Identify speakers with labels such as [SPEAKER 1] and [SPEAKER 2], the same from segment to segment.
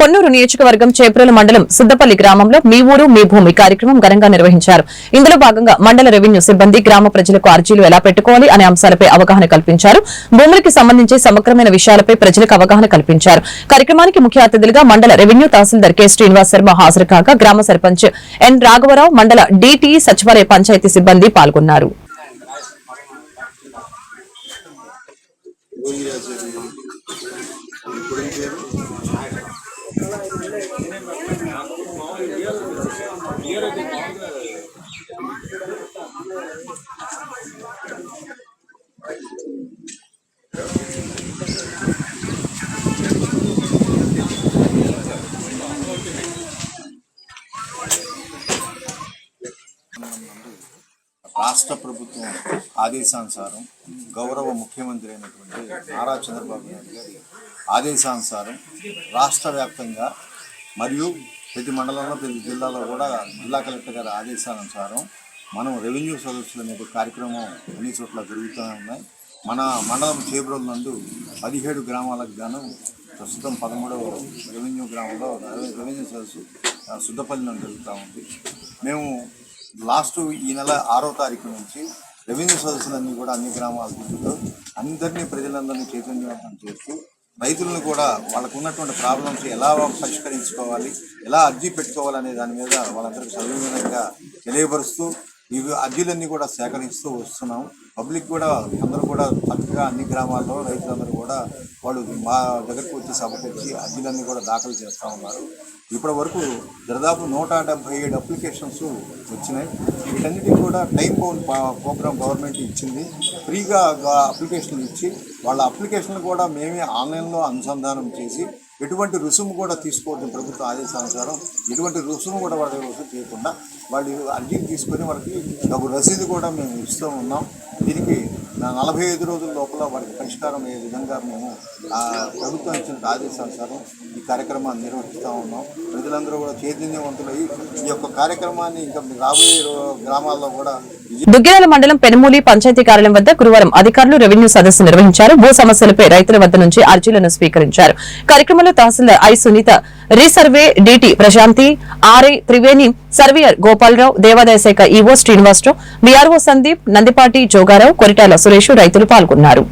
[SPEAKER 1] పొన్నూరు నియోజకవర్గం చేప్రోలు మండలం సుద్దపల్లి గ్రామంలో మీ ఊరు మీ భూమి కార్యక్రమం ఘనంగా నిర్వహించారు. ఇందులో భాగంగా మండల రెవెన్యూ సిబ్బంది గ్రామ ప్రజలకు అర్జీలు ఎలా పెట్టుకోవాలి అనే అంశాలపై అవగాహన కల్పించారు. భూములకి సంబంధించి సమగ్రమైన విషయాలపై ప్రజలకు అవగాహన కల్పించారు. కార్యక్రమానికి ముఖ్య అతిథులుగా మండల రెవెన్యూ తహసీల్దార్ కె. శ్రీనివాస్ శర్మ హాజరు కాగా గ్రామ సర్పంచ్ ఎన్. రాఘవరావు మండల డిటి సచివాలయ పంచాయతీ సిబ్బంది పాల్గొన్నారు.
[SPEAKER 2] రాష్ట్ర ప్రభుత్వం ఆదేశానుసారం గౌరవ ముఖ్యమంత్రి అయినటువంటి నారా చంద్రబాబు నాయుడు గారి ఆదేశానుసారం రాష్ట్ర వ్యాప్తంగా మరియు ప్రతి మండలంలో ప్రతి జిల్లాలో కూడా జిల్లా కలెక్టర్ గారి ఆదేశానుసారం మనం రెవెన్యూ సదస్సులు అనే ఒక కార్యక్రమం అన్ని చోట్ల జరుగుతూనే ఉన్నాయి. మన మండలం చేబ్రోల్ నందు పదిహేడు గ్రామాలకు గాను ప్రస్తుతం పదమూడవ రెవెన్యూ గ్రామంలో రెవెన్యూ సదస్సు ఆ, జరుగుతూ ఉంది. మేము లాస్ట్ ఈ నెల ఆరో తారీఖు నుంచి రెవెన్యూ సదస్సులన్నీ కూడా అన్ని గ్రామాలకు అందరినీ ప్రజలందరినీ చైతన్యవంతం చేస్తూ రైతులను కూడా వాళ్ళకు ఉన్నటువంటి ప్రాబ్లమ్స్ ఎలా పరిష్కరించుకోవాలి ఎలా అర్జీ పెట్టుకోవాలనే దాని మీద వాళ్ళందరికీ సవివరంగా తెలియపరుస్తూ ఇవి అర్జీలన్నీ కూడా సేకరిస్తూ వస్తున్నాం పబ్లిక్ కూడా అందరూ కూడా చక్కగా అన్ని గ్రామాల్లో రైతులందరూ కూడా వాళ్ళు మా దగ్గరకు వచ్చి సభకు వచ్చి అర్జీలన్నీ కూడా దాఖలు చేస్తూ ఉన్నారు. ఇప్పటి వరకు దాదాపు నూట డెబ్బై ఏడు అప్లికేషన్స్ వచ్చినాయి. వీటన్నిటికీ కూడా టైం బౌండ్ ప్రోగ్రామ్ గవర్నమెంట్ ఇచ్చింది. ఫ్రీగా అప్లికేషన్లు ఇచ్చి వాళ్ళ అప్లికేషన్లు కూడా మేమే ఆన్లైన్లో అనుసంధానం చేసి ఎటువంటి రుసుము కూడా తీసుకోవద్దు ప్రభుత్వ ఆదేశానుసారం. ఎటువంటి రుసుము కూడా వాళ్ళ రుసుము చేయకుండా వాళ్ళు అర్జీలు తీసుకొని వాళ్ళకి ఒక రసీదు కూడా మేము ఇస్తూ ఉన్నాం. దీనికి నలభై ఐదు రోజుల లోపల వారికి పరిష్కారం అయ్యే విధంగా మేము ప్రభుత్వం ఇచ్చిన ఆదేశానుసారం ఈ కార్యక్రమాన్ని నిర్వహిస్తూ ఉన్నాం. ప్రజలందరూ కూడా చైతన్యవంతులయ్యి ఈ యొక్క కార్యక్రమాన్ని ఇంకా రాబోయే గ్రామాల్లో కూడా
[SPEAKER 1] దుగ్గిరాల మండలం పెనుమూలి పంచాయతీ కార్యాలయం వద్ద గురువారం అధికారులు రెవెన్యూ సదస్సు నిర్వహించారు. భూ సమస్యలపై రైతుల వద్ద నుంచి అర్జీలను స్వీకరించారు. కార్యక్రమంలో తహసీల్దార్ I Sunitha resurvey DT Prashanti RI Triveni surveyor Gopalarao దేవాదాయ శాఖ ఈవో శ్రీనివాసరావు బీఆర్ఓ సందీప్ నందిపాటి జోగారావు కొరిటాల సురేష్ రైతులు పాల్గొన్నారు.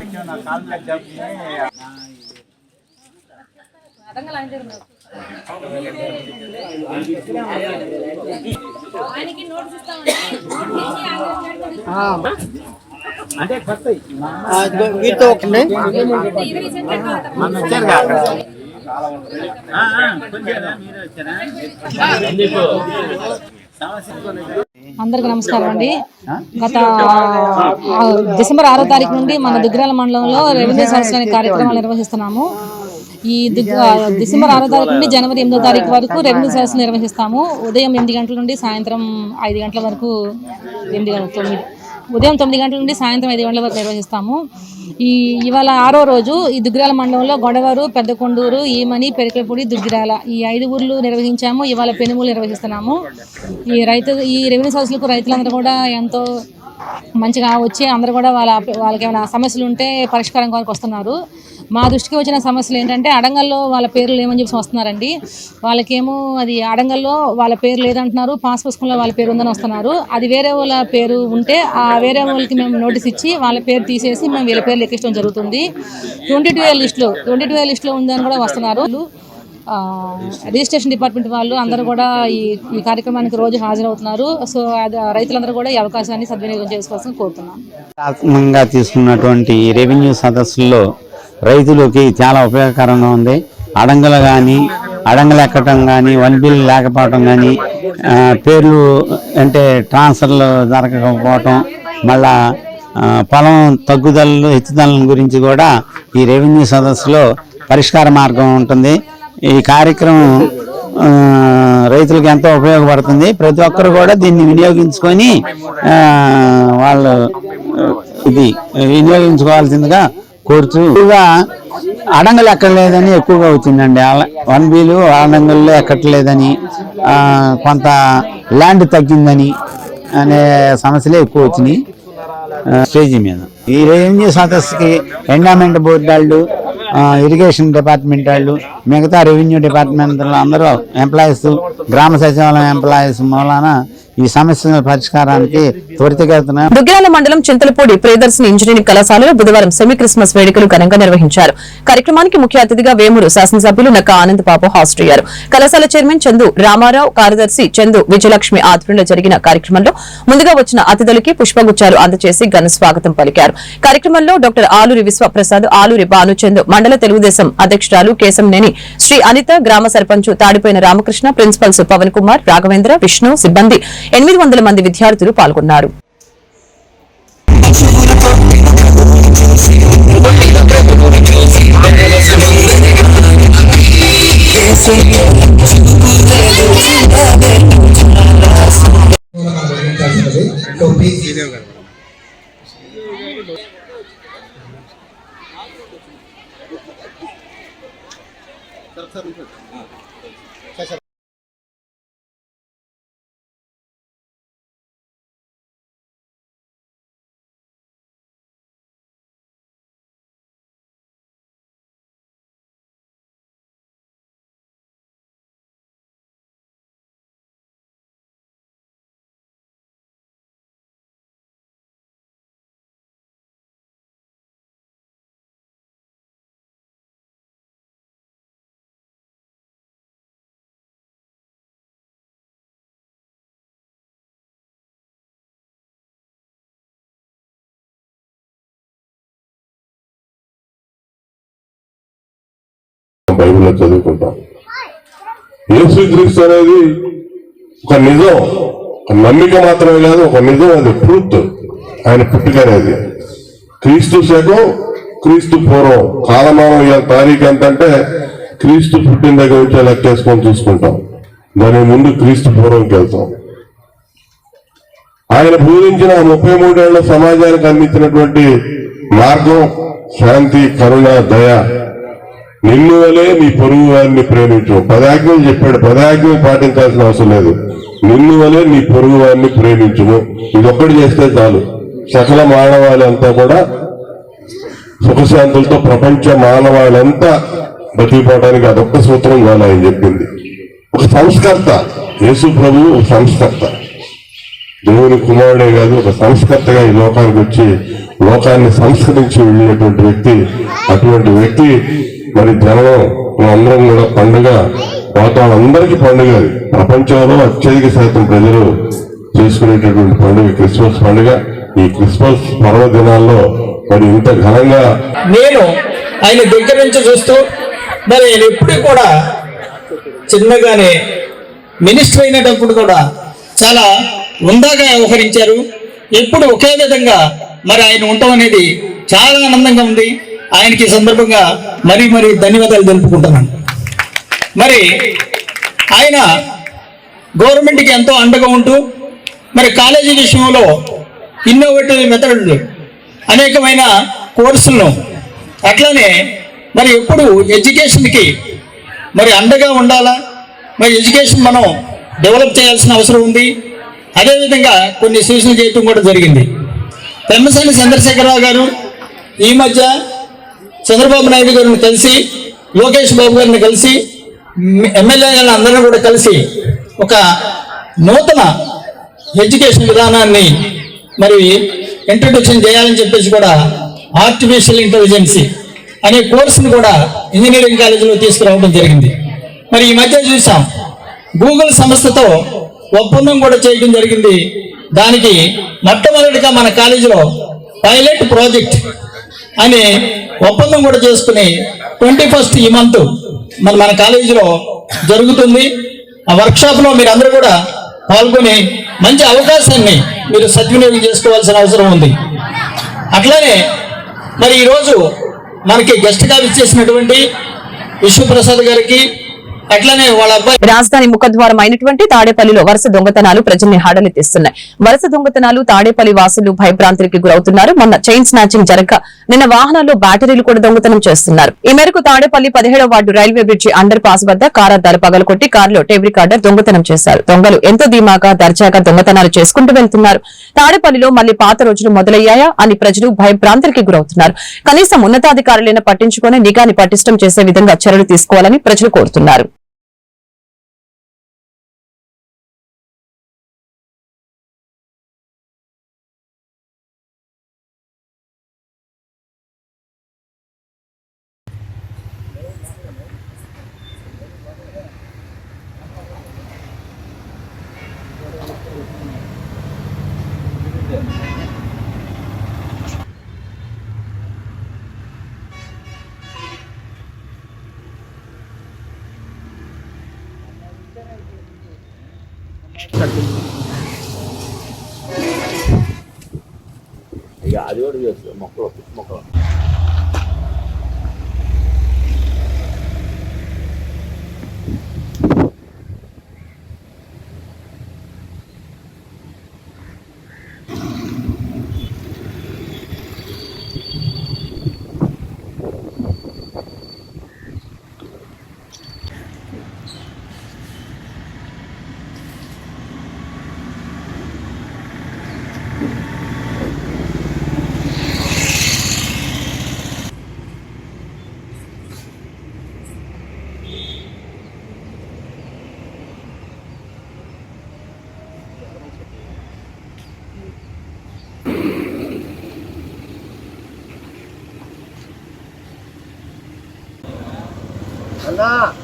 [SPEAKER 3] వీటితో ఒకటి
[SPEAKER 4] అందరికి నమస్కారం అండి. గత డిసెంబర్ ఆరో తారీఖు నుండి మన దుగ్గిరాల మండలంలో రెవెన్యూ అనే కార్యక్రమాలు నిర్వహిస్తున్నాము. ఈ డిసెంబర్ ఆరో తారీఖు నుండి జనవరి ఎనిమిదో తారీఖు వరకు రెవెన్యూ సర్వీస్ నిర్వహిస్తాము. ఉదయం ఎనిమిది గంటల నుండి సాయంత్రం ఐదు గంటల వరకు ఎనిమిది గంటల తొమ్మిది ఉదయం తొమ్మిది గంటల నుండి సాయంత్రం ఐదు గంటల వరకు నిర్వహిస్తాము. ఈ ఇవాళ ఆరో రోజు ఈ దుగ్గిరాల మండలంలో గొడవరు పెద్దకొండూరు ఈమని పెరికలపూడి దుగ్గిరాల ఈ ఐదు ఊర్లు నిర్వహించాము. ఇవాళ పెనుమూలు నిర్వహిస్తున్నాము. ఈ రైతు ఈ రెవెన్యూ సోర్సులకు రైతులందరూ కూడా ఎంతో మంచిగా వచ్చి అందరూ కూడా వాళ్ళ వాళ్ళకి ఏమైనా సమస్యలు ఉంటే పరిష్కారం కొరకు వస్తున్నారు. మా దృష్టికి వచ్చిన సమస్యలు ఏంటంటే అడంగల్లో వాళ్ళ పేర్లు లేమని చెప్పి వస్తున్నారండి. వాళ్ళకేమో అది అడంగల్లో వాళ్ళ పేరు లేదంటున్నారు పాస్ పుస్తకంలో వాళ్ళ పేరు ఉందని వస్తున్నారు. అది వేరే వాళ్ళ పేరు ఉంటే ఆ వేరే వాళ్ళకి మేము నోటీస్ ఇచ్చి వాళ్ళ పేరు తీసేసి మేము వీళ్ళ పేర్లు ఎక్కించడం జరుగుతుంది. ట్వంటీ టూ ఏ లిస్టులో ట్వంటీ టూ ఏ లిస్టులో ఉందని కూడా వస్తున్నారు. రిజిస్ట్రేషన్ డిపార్ట్మెంట్ వాళ్ళు అందరూ కూడా ఈ ఈ కార్యక్రమానికి రోజు హాజరవుతున్నారు. సో అది రైతులందరూ కూడా ఈ అవకాశాన్ని సద్వినియోగం చేసుకోవాల్సిన కోరుతున్నాను
[SPEAKER 3] తీసుకున్నటువంటి రెవెన్యూ సదస్సుల్లో రైతులకి చాలా ఉపయోగకరంగా ఉంది. అడంగలు కానీ అడంగలు ఎక్కటం కానీ వన్ బిల్ లేకపోవటం కానీ పేర్లు అంటే ట్రాన్స్ఫర్లు జరగకపోవటం మళ్ళా పొలం తగ్గుదలలు హెచ్చుదల గురించి కూడా ఈ రెవెన్యూ సదస్సులో పరిష్కార మార్గం ఉంటుంది. ఈ కార్యక్రమం రైతులకు ఎంతో ఉపయోగపడుతుంది. ప్రతి ఒక్కరు కూడా దీన్ని వినియోగించుకొని వాళ్ళు ఇది వినియోగించుకోవాల్సిందిగా కోరుతూ అడంగులు ఎక్కడలేదని ఎక్కువగా వచ్చిందండి. వన్ బీలు అడంగుల్లో ఎక్కట్లేదని కొంత ల్యాండ్ తగ్గిందని అనే సమస్యలే ఎక్కువ వచ్చినాయి. స్టేజీ మీద. ఈ రెవెన్యూ సదస్సుకి ఎండామెంట్ బోర్డు వాళ్ళు ఇరిగేషన్ డిపార్ట్మెంట్ వాళ్ళు మిగతా రెవెన్యూ డిపార్ట్మెంట్ అందరూ ఎంప్లాయీస్ గ్రామ సచివాలయం ఎంప్లాయీస్ మూలాన ఈ సమస్యల పరిష్కారానికి త్వరితగతిన
[SPEAKER 1] దుగ్గిరాల మండలం చింతలపూడి ప్రియదర్శిని ఇంజనీరింగ్ కళాశాలలో బుధవారం సెమీ క్రిస్మస్ వేడుకలు ఘనంగా నిర్వహించారు. కార్యక్రమానికి ముఖ్య అతిథిగా వేమూరు శాసనసభ్యులు నక్క ఆనంద్ బాబు హాజరయ్యారు కళాశాల చైర్మన్ చందు రామారావు కార్యదర్శి చందు విజయలక్ష్మి ఆధ్వర్యంలో జరిగిన కార్యక్రమంలో ముందుగా వచ్చిన అతిథులకి పుష్పగుచ్చాలు అందజేసి ఘన స్వాగతం పలికారు. కార్యక్రమంలో డాక్టర్ ఆలూరి విశ్వప్రసాద్ ఆలూరి భానుచంద్ మండల తెలుగుదేశం అధ్యక్షురాలు కేశంనేని శ్రీ అనిత గ్రామ సర్పంచ్ తాడిపోయిన రామకృష్ణ ప్రిన్సిపల్స్ పవన్ కుమార్ రాఘవేంద్ర విష్ణు సిబ్బంది ఎనిమిది వందల మంది విద్యార్థులు పాల్గొన్నారు.
[SPEAKER 5] బైబిల్లో చదువుకుంటాం యేసుక్రీస్తు అనేది ఒక నిజం ఒక నమ్మిక మాత్రమే కాదు ఒక నిజం అది ట్రూత్ ఆయన పుట్టిక అనేది. క్రీస్తు శకం క్రీస్తు పూర్వం. కాలమానం ఇవాళ తారీఖు ఎంత అంటే క్రీస్తు పుట్టిన దగ్గర నుంచి లెక్కేసుకొని చూసుకుంటాం. దాని ముందు క్రీస్తు పూర్వంకి వెళ్తాం. ఆయన బోధించిన ముప్పై మూడేళ్ళ సమాజానికి అందించినటువంటి మార్గం శాంతి కరుణ దయ నిన్ను వలే నీ పొరుగు వారిని ప్రేమించు. పదాజ్ఞలు చెప్పాడు. పదాజ్ఞలు పాటించాల్సిన అవసరం లేదు. నిన్ను వలే నీ పొరుగు వారిని ప్రేమించుము. ఇదొక్కటి చేస్తే చాలు. సకల మానవాళంతా కూడా సుఖశాంతులతో ప్రపంచ మానవాళంతా బతికిపోవడానికి అదొక్క సూత్రం కాదు ఆయన చెప్పింది. ఒక సంస్కర్త. యేసు ప్రభు ఒక సంస్కర్త. దేవుని కుమారుడే కాదు ఒక సంస్కర్తగా ఈ లోకానికి వచ్చి లోకాన్ని సంస్కరించి వెళ్ళినటువంటి వ్యక్తి అటువంటి వ్యక్తి మరి జనం అందరం కూడా పండుగ వాతావరణం అందరికీ పండుగ ప్రపంచంలో అత్యధిక శాతం ప్రజలు చేసుకునేటటువంటి పండుగ క్రిస్మస్ పండుగ. ఈ క్రిస్మస్ పర్వదినాల్లో మరి ఇంత ఘనంగా
[SPEAKER 6] నేను ఆయన దగ్గర నుంచి చూస్తూ మరి ఆయన ఎప్పుడు కూడా చిన్నగానే మినిస్టర్ అయినప్పుడు కూడా చాలా ఉందాగా వ్యవహరించారు. ఎప్పుడు ఒకే విధంగా మరి ఆయన ఉండటం అనేది చాలా ఆనందంగా ఉంది. ఆయనకి సందర్భంగా మరీ మరీ ధన్యవాదాలు తెలుపుకుంటున్నాను. మరి ఆయన గవర్నమెంట్కి ఎంతో అండగా ఉంటూ మరి కాలేజీ విషయంలో ఇన్నోవేటివ్ మెథడ్ అనేకమైన కోర్సులను అట్లానే మరి ఎప్పుడు ఎడ్యుకేషన్కి మరి అండగా ఉండాలా? మరి ఎడ్యుకేషన్ మనం డెవలప్ చేయాల్సిన అవసరం ఉంది. అదేవిధంగా కొన్ని సూచనలు చేయటం కూడా జరిగింది. పెమ్మసాని చంద్రశేఖరరావు గారు ఈ మధ్య చంద్రబాబు నాయుడు గారిని కలిసి లోకేష్ బాబు గారిని కలిసి ఎమ్మెల్యే గారిని అందరిని కూడా కలిసి ఒక నూతన ఎడ్యుకేషన్ విధానాన్ని మరి ఇంట్రొడక్షన్ చేయాలని చెప్పేసి కూడా ఆర్టిఫిషియల్ ఇంటెలిజెన్సీ అనే కోర్సును కూడా ఇంజనీరింగ్ కాలేజీలో తీసుకురావడం జరిగింది. మరి ఈ మధ్య చూసాం గూగుల్ సంస్థతో ఒప్పందం కూడా చేయడం జరిగింది. దానికి మొట్టమొదటిగా మన కాలేజీలో పైలట్ ప్రాజెక్ట్ అని ఒప్పందం కూడా చేసుకుని ట్వంటీ ఫస్ట్ ఈ మంత్ మన మన కాలేజీలో జరుగుతుంది. ఆ వర్క్షాప్లో మీరు అందరూ కూడా పాల్గొని మంచి అవకాశాన్ని మీరు సద్వినియోగం చేసుకోవాల్సిన అవసరం ఉంది. అట్లానే మరి ఈరోజు మనకి గెస్ట్గా ఇచ్చేసినటువంటి విశ్వప్రసాద్ గారికి
[SPEAKER 1] రాజధాని ముఖద్వారం అయినటువంటి తాడేపల్లిలో వరుస దొంగతనాలు ప్రజల్ని హడలెత్తిస్తున్నాయి వరుస దొంగతనాలు తాడేపల్లి వాసులు భయభ్రాంతులకి గురవుతున్నారు. మొన్న చైన్ స్నాచింగ్ జరగ నిన్న వాహనాల్లో బ్యాటరీలు కూడా దొంగతనం చేస్తున్నారు. ఈ మేరకు తాడేపల్లి పదిహేడవ ward railway bridge underpass వద్ద కారద్దాలు పగలకొట్టి కారులో టేప్ రికార్డర్ దొంగతనం చేశారు. దొంగలు ఎంతో ధీమాగా దర్జాగా దొంగతనాలు చేసుకుంటూ వెళ్తున్నారు. తాడేపల్లిలో మళ్ళీ పాత రోజులు మొదలయ్యాయా అని ప్రజలు భయభ్రాంతులకి గురవుతున్నారు. కనీసం ఉన్నతాధికారులైనా పట్టించుకొని నిఘాని పటిష్టం చేసే విధంగా చర్యలు తీసుకోవాలని ప్రజలు కోరుతున్నారు. ఇక అది కూడా మొక్కలు మొక్కలు.
[SPEAKER 7] ఆ,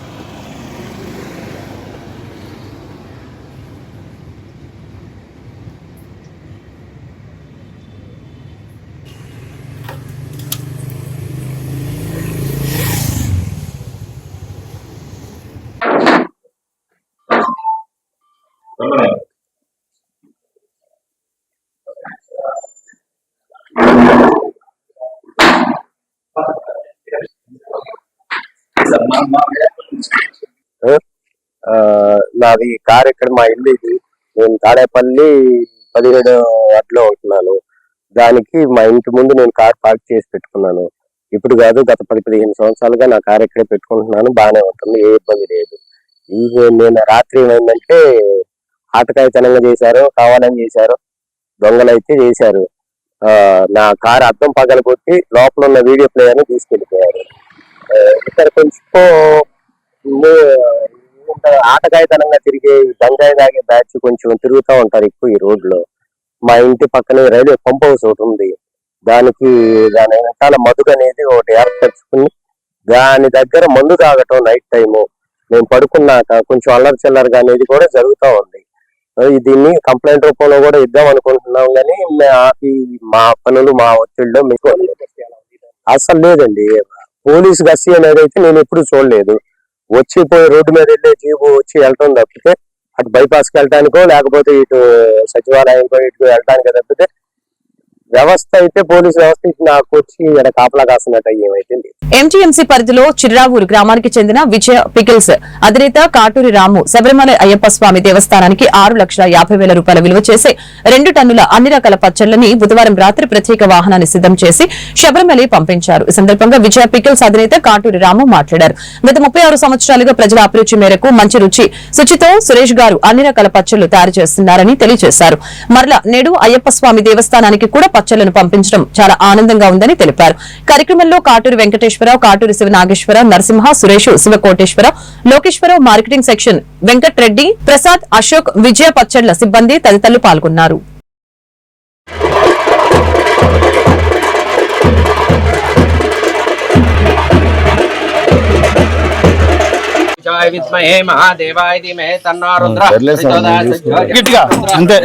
[SPEAKER 7] నాది కార్ ఇక్కడ మా ఇల్లు ఇది నేను తాడేపల్లి పదిహేడు అట్లో ఉంటున్నాను. దానికి మా ఇంటి ముందు నేను కార్ పార్క్ చేసి పెట్టుకున్నాను. ఇప్పుడు కాదు గత పది పదిహేను సంవత్సరాలుగా నా కార్ ఇక్కడే పెట్టుకుంటున్నాను. బాగానే ఉంటుంది ఏ ఇబ్బంది లేదు. ఈ నేను రాత్రి ఏమైందంటే ఆటకాయతనంగా చేశారు కావాలని చేశారు దొంగలైతే చేశారు. నా కార్ అద్దం పగలగొట్టి లోపల ఉన్న వీడియో ప్లేయర్ని తీసుకెళ్ళిపోయారు. ఇక్కడ కొంచెం ఆటగాయతనంగా తిరిగే గంగాయి తాగే బ్యాచ్ కొంచెం తిరుగుతూ ఉంటారు ఎక్కువ ఈ రోడ్లో మా ఇంటి పక్కనే రైల్వే పంప్ హౌస్ ఒకటి ఉంది. దానికి దాని వెనకాల మధుగ అనేది ఒకటి ఏర్పరచుకుని దాని దగ్గర మందు తాగటం నైట్ టైము మేము పడుకున్నాక కొంచెం అల్లరి చిల్లరగా అనేది కూడా జరుగుతూ ఉంది. దీన్ని కంప్లైంట్ రూపంలో కూడా ఇద్దాం అనుకుంటున్నాం కానీ మా- మా పనులు మా ఒత్తిళ్ళు మీకు అసలు లేదండి. పోలీస్ గస్తీ అనేది అయితే నేను ఎప్పుడు చూడలేదు. వచ్చి పోయి రోడ్డు మీద వెళ్ళే జీబు వచ్చి వెళ్ళటం తప్పితే అటు బైపాస్కి వెళ్ళటానికో లేకపోతే ఇటు సచివాలయంకో ఇటు వెళ్ళటానికి తప్పితే వ్యవస్థ అయితే పోలీస్ వ్యవస్థ నాకు వచ్చి ఇక్కడ కాపలా కాస్తున్నట్టు ఏమైతే
[SPEAKER 1] ఎంటీఎంసీ పరిధిలో చిర్రావూరు గ్రామానికి చెందిన విజయ పికిల్స్ అధినేత కాటూరి రాము శబరిమల అయ్యప్ప స్వామి దేవస్థానానికి ఆరు లక్షల యాభై వేల రూపాయల విలువ చేసే రెండు టన్నుల అన్ని రకాల పచ్చళ్ళని బుధవారం రాత్రి ప్రత్యేక వాహనాన్ని సిద్దం చేసి శబరిమల పంపించారు. ఈ సందర్భంగా విజయ పికిల్స్ అధినేత కాటూరి రాము మాట్లాడారు. గత ముప్పై సంవత్సరాలుగా ప్రజల అభిరుచి మేరకు మంచి రుచి శుచితో సురేష్ గారు అన్ని రకాల పచ్చళ్ళు తయారు చేస్తున్నారని తెలియజేశారు. మరలా నేడు అయ్యప్ప స్వామి దేవస్థానానికి కూడా పచ్చళ్ళను పంపించడం చాలా ఆనందంగా ఉందని తెలిపారు. కార్యక్రమంలో కాటూరి వెంకటేశ్వరరావు కాటూరి శివ నాగేశ్వరరావు నరసింహ సురేష్ శివకోటేశ్వరరావు లోకేశ్వరరావు మార్కెటింగ్ సెక్షన్ వెంకట్రెడ్డి ప్రసాద్ అశోక్ విజయ పచ్చళ్ళ సిబ్బంది తదితరులు పాల్గొన్నారు.
[SPEAKER 8] జయ విద్మహే మహాదేవాయ ధీమహి తన్నో రుద్ర.
[SPEAKER 3] గట్టిగా, అంతే.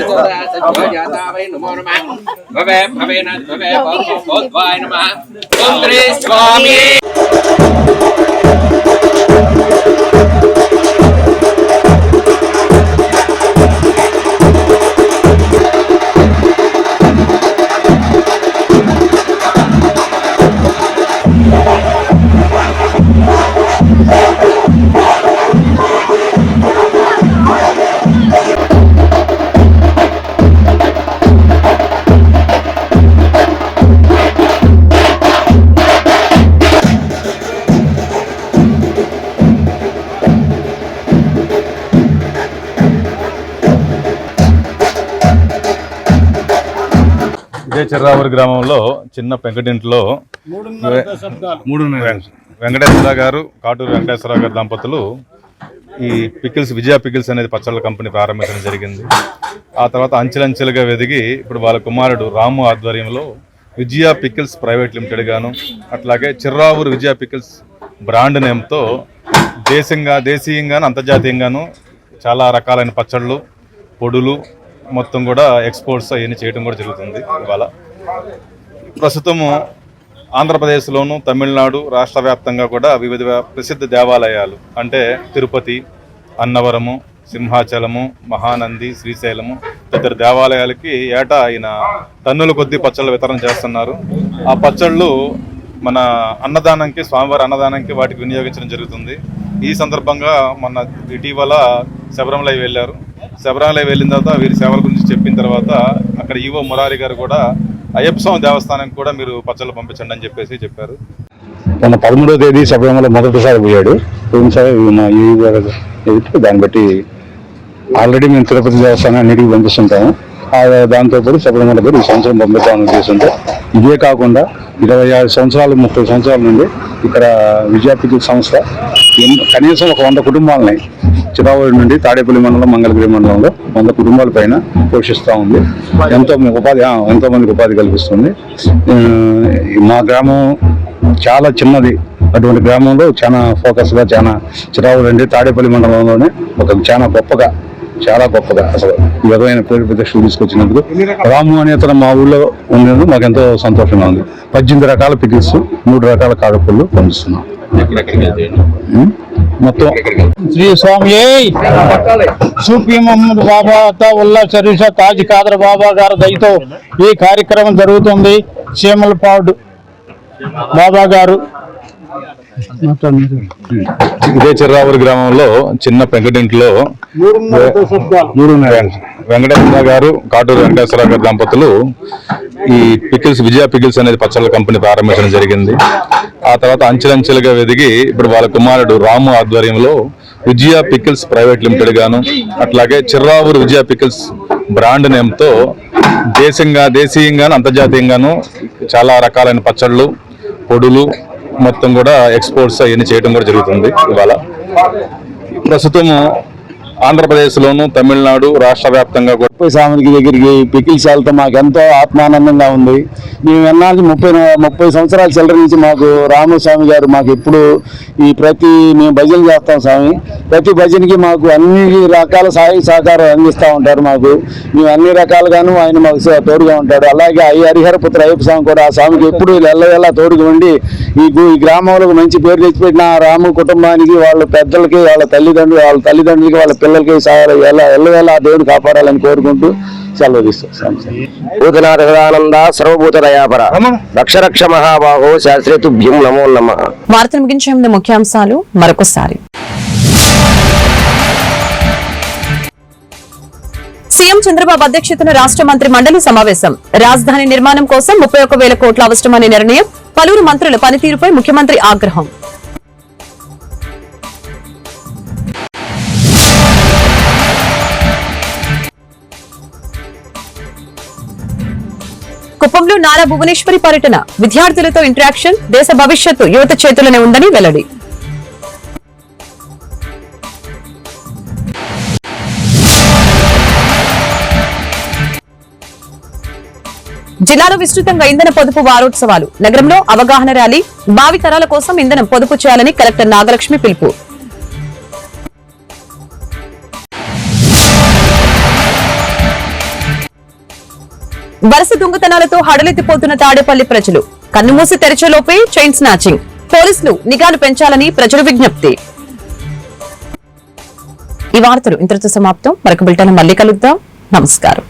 [SPEAKER 8] భవే స్వామి.
[SPEAKER 9] చిర్రావూరు గ్రామంలో చిన్న పెంకటింట్లో వెంకటేశ్వర గారు కాటూరు వెంకటేశ్వరరావు గారు దంపతులు ఈ పికిల్స్ విజయ పికిల్స్ అనేది పచ్చళ్ళ కంపెనీ ప్రారంభించడం జరిగింది. ఆ తర్వాత అంచెలంచెలుగా వెదిగి ఇప్పుడు వాళ్ళ కుమారుడు రాము ఆధ్వర్యంలో విజయ పికిల్స్ ప్రైవేట్ లిమిటెడ్ గాను అట్లాగే చిర్రావూరు విజయ పికిల్స్ బ్రాండ్ నేమ్తో దేశంగా దేశీయంగాను అంతర్జాతీయంగాను చాలా రకాలైన పచ్చళ్ళు పొడులు మొత్తం కూడా ఎక్స్పోర్ట్స్ అవన్నీ చేయడం కూడా జరుగుతుంది ఇవాళ. ప్రస్తుతము ఆంధ్రప్రదేశ్లోను తమిళనాడు రాష్ట్ర వ్యాప్తంగా కూడా వివిధ ప్రసిద్ధ దేవాలయాలు అంటే తిరుపతి అన్నవరము సింహాచలము మహానంది శ్రీశైలము తదితర దేవాలయాలకి ఏటా ఆయన టన్నుల కొద్దీ పచ్చళ్ళు వితరణ చేస్తున్నారు. ఆ పచ్చళ్ళు మన అన్నదానంకి స్వామివారి అన్నదానంకి వాటికి వినియోగించడం జరుగుతుంది. ఈ సందర్భంగా మన ఇటీవల శబరిమలై వెళ్ళారు. శబరాలయ వెళ్ళిన తర్వాత వీరి సేవల గురించి చెప్పిన తర్వాత అక్కడ ఈవో మురారి గారు కూడా అయ్యప్ప స్వామి దేవస్థానానికి కూడా మీరు పచ్చళ్ళు పంపించండి అని చెప్పేసి చెప్పారు.
[SPEAKER 10] మొన్న పదమూడో తేదీ శబరిమల మొదటిసారి పోయాడు. మా ఈ దాన్ని బట్టి ఆల్రెడీ మేము తిరుపతి దేవస్థానాన్ని పంపిస్తుంటాము. దాంతోపాటు శబరిమల కూడా ఈ సంవత్సరం పంపిస్తామని ఉద్దేశంతో ఇదే కాకుండా ఇరవై ఆరు సంవత్సరాలు ముప్పై సంవత్సరాల నుండి ఇక్కడ విద్యార్థి సంస్థ కనీసం ఒక వంద కుటుంబాలని చిరావూరు నుండి తాడేపల్లి మండలం మంగళగిరి మండలంలో వంద కుటుంబాల పైన పోషిస్తూ ఉంది. ఎంతో ఉపాధి ఎంతో మందికి ఉపాధి కల్పిస్తుంది. మా గ్రామం చాలా చిన్నది. అటువంటి గ్రామంలో చాలా ఫోకస్గా చాలా చిరావులు అండి తాడేపల్లి మండలంలోనే ఒక చాలా గొప్పగా చాలా గొప్పగా అసలు ఈ విధమైన పేరు ప్రదక్షిణ తీసుకొచ్చినందుకు రాము అనే అతను మా ఊళ్ళో ఉండేందుకు మాకు ఎంతో సంతోషంగా ఉంది. పద్దెనిమిది రకాల పికిల్స్ మూడు రకాల కాడపళ్ళు పంపిస్తున్నాం మొత్తం
[SPEAKER 11] శ్రీ స్వామి సూఫీ మహమ్మద్ బాబా ఉల్లా సరీషా తాజ్ కాదర్ బాబా గారి దయతో ఈ కార్యక్రమం జరుగుతుంది చీమలపాడు బాబా గారు
[SPEAKER 9] ఇదే చిర్రావూరు గ్రామంలో చిన్న పెంకటింట్లో వెంకటేశ్వర గారు కాటూరు వెంకటేశ్వరరావు గారు దంపతులు ఈ పికిల్స్ విజయ పికిల్స్ అనేది పచ్చళ్ళ కంపెనీ ప్రారంభించడం జరిగింది. ఆ తర్వాత అంచెలంచెలుగా వెదిగి ఇప్పుడు వాళ్ళ కుమారుడు రాము ఆధ్వర్యంలో విజయ పికిల్స్ ప్రైవేట్ లిమిటెడ్ గాను అట్లాగే చిర్రావూరు విజయ పికిల్స్ బ్రాండ్ నేమ్తో దేశంగా దేశీయంగాను అంతర్జాతీయంగాను చాలా రకాలైన పచ్చళ్ళు పొడులు మొత్తం కూడా ఎక్స్పోర్ట్స్ అవన్నీ చేయడం కూడా జరుగుతుంది ఇవాళ. ప్రస్తుతము ఆంధ్రప్రదేశ్లోను తమిళనాడు రాష్ట్ర వ్యాప్తంగా గొప్ప
[SPEAKER 10] ముప్పై స్వామికి దగ్గరికి పికిల్స్ వెళ్తాం మాకు ఎంతో ఆత్మానందంగా ఉంది. మేము ఎన్నాళ్ళు ముప్పై ముప్పై సంవత్సరాల చిల్లర నుంచి మాకు రామస్వామి గారు మాకు ఎప్పుడు ఈ ప్రతి మేము భజన చేస్తాం స్వామి. ప్రతి భజనకి మాకు అన్ని రకాల సహాయ సహకారం అందిస్తూ ఉంటారు మాకు. మేము అన్ని రకాలుగాను ఆయన మాకు తోడుగా ఉంటాడు. అలాగే అయ్యి హరిహరపుత్ర అయ్యప్ప స్వామి కూడా ఆ స్వామికి ఎప్పుడు ఎల్లవేళ తోడుగా ఉండి ఈ గ్రామంలో మంచి పేరు తెచ్చిపెట్టిన రాము కుటుంబానికి వాళ్ళ పెద్దలకి వాళ్ళ తల్లిదండ్రులు వాళ్ళ తల్లిదండ్రులకి వాళ్ళ పిల్లలకి ఎలా ఎల్లవేళ ఆ దేవుడు కాపాడాలని కోరుకుంటూ సెలవు తీస్తాం.
[SPEAKER 7] భూతనాథ హృదానంద సర్వభూత దయాపర. రక్ష రక్ష మహాబాహో శాస్త్రే తుభ్యం నమో నమః.
[SPEAKER 1] వార్తలు ముగించే ముందు ముఖ్యాంశాలు మరొకసారి. సీఎం చంద్రబాబు అధ్యక్షతన రాష్ట్ర మంత్రి మండలి సమావేశం. రాజధాని నిర్మాణం కోసం ముప్పై ఒక్క వేల కోట్ల అవసరమనే నిర్ణయం. పలువురు మంత్రుల పనితీరుపై ముఖ్యమంత్రి ఆగ్రహం. కుప్పంలో నారా భువనేశ్వరి పర్యటన. విద్యార్థులతో ఇంటరాక్షన్ దేశ భవిష్యత్తు యువత చేతుల్లోనే ఉందని వెల్లడి. జిల్లాలో విస్తృతంగా ఇంధన పొదుపు వారోత్సవాలు. నగరంలో అవగాహన ర్యాలీ భావి తరాల కోసం ఇంధనం పొదుపు చేయాలని కలెక్టర్ నాగలక్ష్మి పిలుపు. వరుస దొంగతనాలతో హడలెత్తిపోతున్న తాడేపల్లి ప్రజలు. కన్నుమూసి తెరిచేలోపే చైన్ స్నాచింగ్. పోలీసులు నిఘాను పెంచాలని ప్రజలు విజ్ఞప్తి. ఈ వార్తలు ఇంతటితో సమాప్తం. మరొక బిల్టన్ మళ్ళీ కలుద్దాం. నమస్కారం.